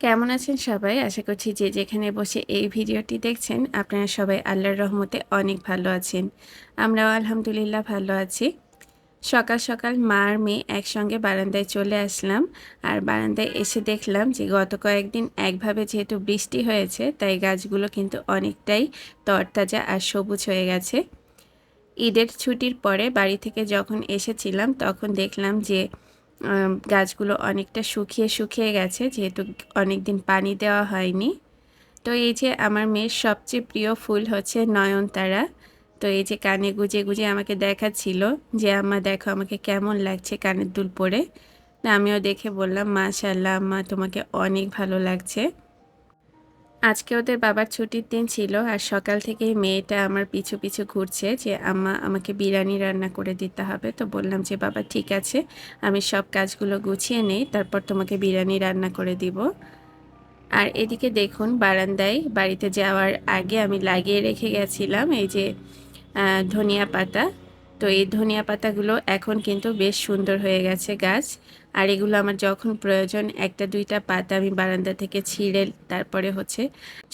কেমন আছেন সবাই? আশা করছি যে যেখানে বসে এই ভিডিওটি দেখছেন, আপনারা সবাই আল্লাহর রহমতে অনেক ভালো আছেন। আমরাও আলহামদুলিল্লাহ ভালো আছি। সকাল সকাল মা আর মেয়ে একসঙ্গে বারান্দায় চলে আসলাম আর বারান্দায় এসে দেখলাম যে গত কয়েকদিন একভাবে যেহেতু বৃষ্টি হয়েছে, তাই গাছগুলো কিন্তু অনেকটাই তরতাজা আর সবুজ হয়ে গেছে। ঈদের ছুটির পরে বাড়ি থেকে যখন এসেছিলাম, তখন দেখলাম যে গাছগুলো অনেকটা শুকিয়ে শুকিয়ে গেছে, যেহেতু অনেক দিন পানি দেওয়া হয়নি। তো এই যে আমার মেয়ের সবচেয়ে প্রিয় ফুল হচ্ছে নয়নতারা। তো এই যে কানে গুজে গুজে আমাকে দেখাচ্ছিল যে, আম্মা, দেখো আমাকে কেমন লাগছে কানের দুল পরে। আমিও দেখে বললাম মাশাল্লাহ আম্মা, তোমাকে অনেক ভালো লাগছে। আজকে ওদের বাবার ছুটির দিন ছিল আর সকাল থেকেই মেয়েটা আমার পিছু পিছু ঘুরছে যে, আম্মা, আমাকে বিরিয়ানি রান্না করে দিতে হবে। তো বললাম যে, বাবা, ঠিক আছে, আমি সব কাজগুলো গুছিয়ে নেই, তারপর তোমাকে বিরিয়ানি রান্না করে দিব। আর এদিকে দেখুন, বারান্দায় বাড়িতে যাওয়ার আগে আমি লাগিয়ে রেখে গেছিলাম এই যে ধনিয়া পাতা। তো এই ধনিয়া পাতাগুলো এখন কিন্তু বেশ সুন্দর হয়ে গেছে গাছ। আর এগুলো আমার যখন প্রয়োজন একটা দুইটা পাতা আমি বারান্দা থেকে ছিঁড়ে তারপরে হচ্ছে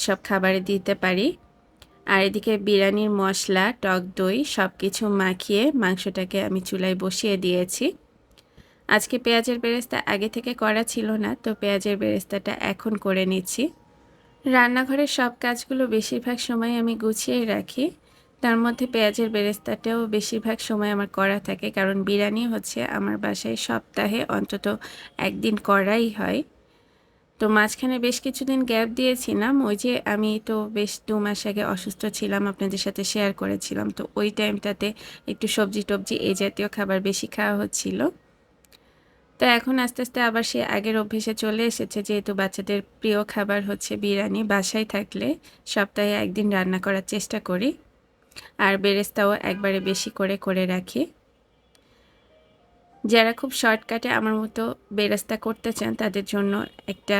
সব খাবারে দিতে পারি। আর এদিকে বিরিয়ানির মশলা, টক দই সব কিছু মাখিয়ে মাংসটাকে আমি চুলায় বসিয়ে দিয়েছি। আজকে পেঁয়াজের বেরেস্তা আগে থেকে করা ছিল না, তো পেঁয়াজের বেরেস্তাটা এখন করে নিচ্ছি। রান্নাঘরের সব কাজগুলো বেশিরভাগ সময় আমি গুছিয়ে রাখি। তার মধ্যে পেঁয়াজের বেরেস্তাটাও বেশিরভাগ সময় আমার করা থাকে, কারণ বিরিয়ানি হচ্ছে আমার বাসায় সপ্তাহে অন্তত একদিন করাই হয়। তো মাঝখানে বেশ কিছুদিন গ্যাপ দিয়েছিলাম, ওই যে আমি তো বেশ দু মাস আগে অসুস্থ ছিলাম, আপনাদের সাথে শেয়ার করেছিলাম, তো ওই টাইমটাতে একটু সবজি টবজি এই জাতীয় খাবার বেশি খাওয়া হচ্ছিল। তো এখন আস্তে আস্তে আবার সে আগের অভ্যেসে চলে এসেছে, যেহেতু বাচ্চাদের প্রিয় খাবার হচ্ছে বিরিয়ানি, বাসায় থাকলে সপ্তাহে একদিন রান্না করার চেষ্টা করি। আর বেরেস্তাও একবারে বেশি করে করে রাখি। যারা খুব শর্টকাটে আমার মতো বেরেস্তা করতে চান, তাদের জন্য একটা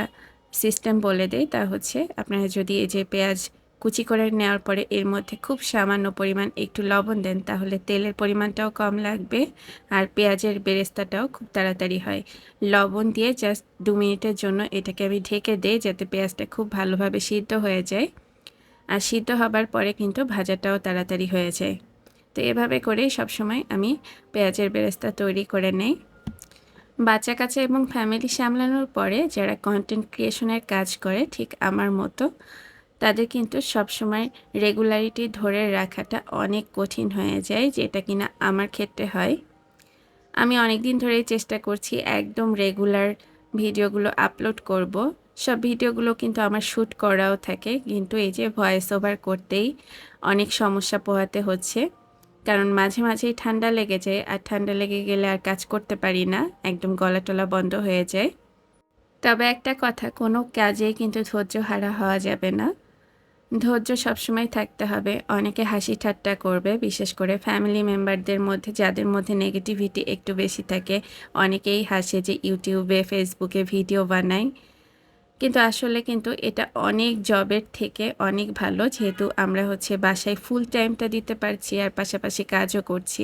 সিস্টেম বলে দেয় তা হচ্ছে, আপনারা যদি এই যে পেঁয়াজ কুচি করে নেওয়ার পরে এর মধ্যে খুব সামান্য পরিমাণ একটু লবণ দেন, তাহলে তেলের পরিমাণটাও কম লাগবে আর পেঁয়াজের বেরেস্তাটাও খুব তাড়াতাড়ি হয়। লবণ দিয়ে জাস্ট দু মিনিটের জন্য এটাকে আমি ঢেকে দিই, যাতে পেঁয়াজটা খুব ভালোভাবে সিদ্ধ হয়ে যায়। আর সিদ্ধ হবার পরে কিন্তু ভাজাটাও তাড়াতাড়ি হয়ে যায়। তো এভাবে করেই সবসময় আমি পেঁয়াজের বেরেস্তা তৈরি করে নেই। বাচ্চা কাচ্চা এবং ফ্যামিলি সামলানোর পরে যারা কন্টেন্ট ক্রিয়েশনের কাজ করে, ঠিক আমার মতো, তাদের কিন্তু সবসময় রেগুলারিটি ধরে রাখাটা অনেক কঠিন হয়ে যায়, যেটা কিনা আমার ক্ষেত্রে হয়। আমি অনেক দিন ধরেই চেষ্টা করছি একদম রেগুলার ভিডিওগুলো আপলোড করব। সব ভিডিওগুলো কিন্তু আমার শ্যুট করাও থাকে। কিন্তু এই যে ভয়েস ওভার করতেই অনেক সমস্যা পোহাতে হচ্ছে। কারণ মাঝে মাঝেই ঠান্ডা লেগে যায়, আর ঠান্ডা লেগে গেলে আর কাজ করতে পারি না। একদম গলা টলা বন্ধ হয়ে যায়। তবে একটা কথা, কোনো কাজেই কিন্তু ধৈর্য হারা হওয়া যাবে না। ধৈর্য সবসময় থাকতে হবে। অনেকে হাসি ঠাট্টা করবে, বিশেষ করে ফ্যামিলি মেম্বারদের মধ্যে, যাদের মধ্যে নেগেটিভিটি একটু বেশি থাকে। অনেকেই হাসে যে ইউটিউবে ফেসবুকে ভিডিও বানায়। কিন্তু আসলে কিন্তু এটা অনেক জবের থেকে অনেক ভালো, যেহেতু আমরা হচ্ছে বাসায় ফুল টাইমটা দিতে পারছি আর পাশাপাশি কাজও করছি।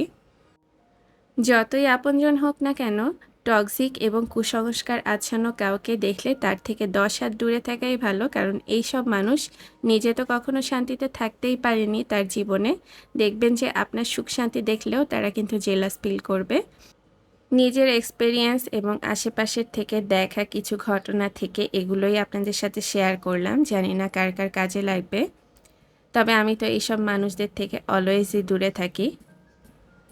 যতই আপনজন হোক না কেন টক্সিক এবং কুসংস্কার আচ্ছন্ন কাউকে দেখলে তার থেকে দশ হাত দূরে থাকাই ভালো, কারণ এই সব মানুষ নিজে তো কখনো শান্তিতে থাকতেই পারেনি তার জীবনে। দেখবেন যে আপনার সুখ শান্তি দেখলেও তারা কিন্তু জেলাস ফিল করবে। নিজের এক্সপেরিয়েন্স এবং আশেপাশের থেকে দেখা কিছু ঘটনা থেকে এগুলোই আপনাদের সাথে শেয়ার করলাম। জানি না কার কার কাজে লাগবে। তবে আমি তো এইসব মানুষদের থেকে অলওয়েজই দূরে থাকি।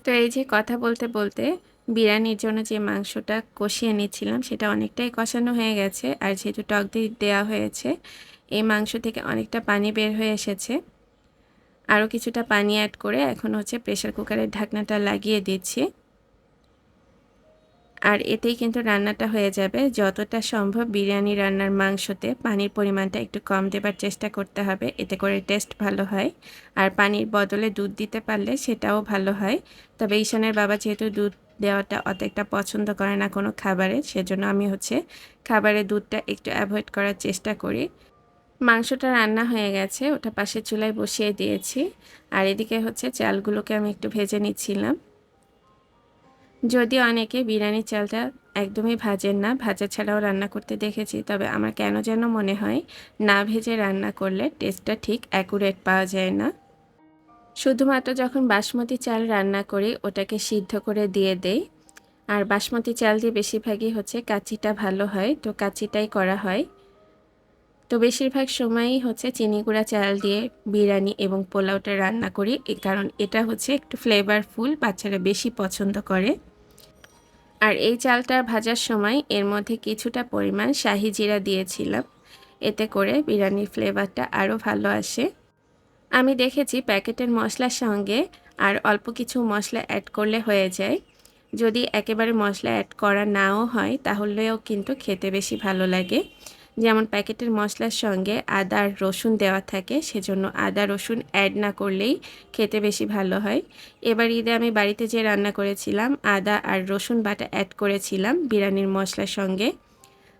তো এই যে কথা বলতে বলতে বিরিয়ানির জন্য যে মাংসটা কষিয়ে নিচ্ছিলাম, সেটা অনেকটাই কষানো হয়ে গেছে। আর যেহেতু টক দিয়ে দেওয়া হয়েছে, এই মাংস থেকে অনেকটা পানি বের হয়ে এসেছে। আরও কিছুটা পানি অ্যাড করে এখন হচ্ছে প্রেশার কুকারের ঢাকনাটা লাগিয়ে দিচ্ছি। আর এতেই কিন্তু রান্নাটা হয়ে যাবে। যতটা সম্ভব বিরিয়ানি রান্নার মাংসতে পানির পরিমাণটা একটু কম দেবার চেষ্টা করতে হবে, এতে করে টেস্ট ভালো হয়। আর পানির বদলে দুধ দিতে পারলে সেটাও ভালো হয়। তবে ঈশানের বাবা যেহেতু দুধ দেওয়াটা অত একটা পছন্দ করে না কোনো খাবারে, সেজন্য আমি হচ্ছে খাবারে দুধটা একটু অ্যাভয়েড করার চেষ্টা করি। মাংসটা রান্না হয়ে গেছে, ওটা পাশের চুলায় বসিয়ে দিয়েছি। আর এদিকে হচ্ছে চালগুলোকে আমি একটু ভেজে নিচ্ছিলাম। যদি অনেকে বিরিয়ানির চালটা একদমই ভাজেন না, ভাজা ছাড়াও রান্না করতে দেখেছি, তবে আমার কেন যেন মনে হয় না ভেজে রান্না করলে টেস্টটা ঠিক অ্যাকুরেট পাওয়া যায় না। শুধুমাত্র যখন বাসমতি চাল রান্না করি, ওটাকে সিদ্ধ করে দিয়ে দেই। আর বাসমতি চাল দিয়ে বেশিরভাগই হচ্ছে কাচিটা ভালো হয়, তো কাচিটাই করা হয়। তো বেশিরভাগ সময়ই হচ্ছে চিনি গুঁড়া, চাল দিয়ে বিরিয়ানি এবং পোলাওটা রান্না করি। কারণ এটা হচ্ছে একটু ফ্লেভারফুল বাচ্চারা বেশি পছন্দ করে। আর এই চালটা ভাজার সময় এর মধ্যে কিছুটা পরিমাণ শাহি জিরা দিয়েছিলাম। এতে করে বিরিয়ানির ফ্লেভারটা আরও ভালো আসে। আমি দেখেছি প্যাকেটের মশলার সঙ্গে আর অল্প কিছু মশলা অ্যাড করলে হয়ে যায়। যদি একেবারে মশলা অ্যাড করা নাও হয়, তাহলেও কিন্তু খেতে বেশি ভালো লাগে। যেমন প্যাকেটের মশলার সঙ্গে আদা আর রসুন দেওয়া থাকে, সেজন্য আদা, রসুন অ্যাড না করলেই খেতে বেশি ভালো হয়। এবার ঈদে আমি বাড়িতে যে রান্না করেছিলাম, আদা আর রসুন বাটা অ্যাড করেছিলাম বিরিয়ানির মশলার সঙ্গে।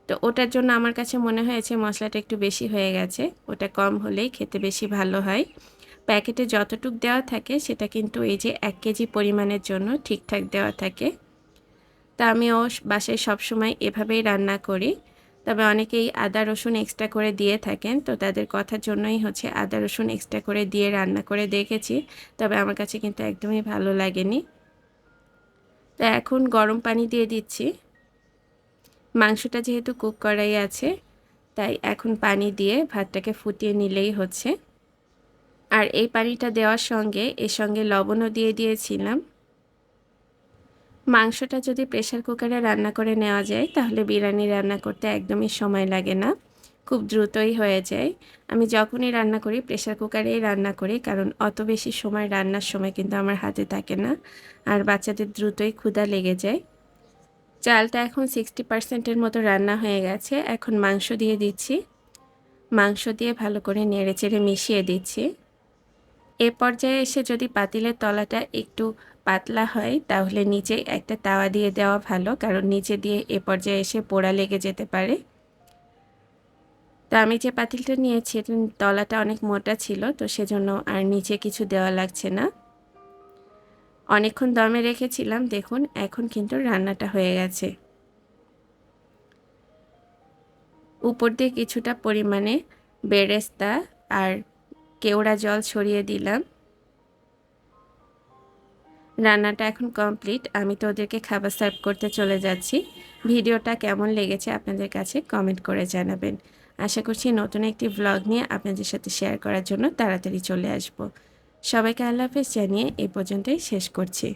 তো ওটার জন্য আমার কাছে মনে হয়েছে মশলাটা একটু বেশি হয়ে গেছে, ওটা কম হলেই খেতে বেশি ভালো হয়। প্যাকেটে যতটুক দেওয়া থাকে, সেটা কিন্তু এই যে এক কেজি পরিমাণের জন্য ঠিকঠাক দেওয়া থাকে। তা আমিও বাসায় সবসময় এভাবেই রান্না করি। তবে অনেকেই আদা, রসুন এক্সট্রা করে দিয়ে থাকেন। তো তাদের কথার জন্যই হচ্ছে আদা, রসুন এক্সট্রা করে দিয়ে রান্না করে দেখেছি। তবে আমার কাছে কিন্তু একদমই ভালো লাগেনি। তা এখন গরম পানি দিয়ে দিচ্ছি। মাংসটা যেহেতু কুক করাই আছে, তাই এখন পানি দিয়ে ভাতটাকে ফুটিয়ে নিলেই হচ্ছে। আর এই পানিটা দেওয়ার সঙ্গে, এর সঙ্গে লবণও দিয়ে দিয়েছিলাম। মাংসটা যদি প্রেশার কুকারে রান্না করে নেওয়া যায়, তাহলে বিরিয়ানি রান্না করতে একদমই সময় লাগে না। খুব দ্রুতই হয়ে যায়। আমি যখনই রান্না করি প্রেশার কুকারেই রান্না করি, কারণ অত বেশি সময় রান্নার সময় কিন্তু আমার হাতে থাকে না, আর বাচ্চাদের দ্রুতই ক্ষুধা লেগে যায়। চালটা এখন সিক্সটি পার্সেন্টের মতো রান্না হয়ে গেছে। এখন মাংস দিয়ে দিচ্ছি। মাংস দিয়ে ভালো করে নেড়ে চেড়ে মিশিয়ে দিচ্ছি। এ পর্যায়ে এসে যদি পাতিলের তলাটা একটু পাতলা হয়, তাহলে নিচে একটা তাওয়া দিয়ে দেওয়া ভালো, কারণ নিচে দিয়ে এ পর্যায়ে এসে পোড়া লেগে যেতে পারে। তো আমি যে পাতিলটা নিয়েছি তলাটা অনেক মোটা ছিল, তো সেজন্য আর নিচে কিছু দেওয়া লাগছে না। অনেকক্ষণ দমে রেখেছিলাম, দেখুন, এখন কিন্তু রান্নাটা হয়ে গেছে। উপর দিয়ে কিছুটা পরিমাণে বেরেস্তা আর কেওড়া জল ছড়িয়ে দিলাম। রান্নাটা এখন কমপ্লিট। আমি তো ওদেরকে খাবার সার্ভ করতে চলে যাচ্ছি। ভিডিওটা কেমন লেগেছে আপনাদের কাছে কমেন্ট করে জানাবেন। আশা করছি নতুন একটি ব্লগ নিয়ে আপনাদের সাথে শেয়ার করার জন্য তাড়াতাড়ি চলে আসব। সবাইকে আল্লাহ হাফেজ জানিয়ে এই পর্যন্তই শেষ করছি।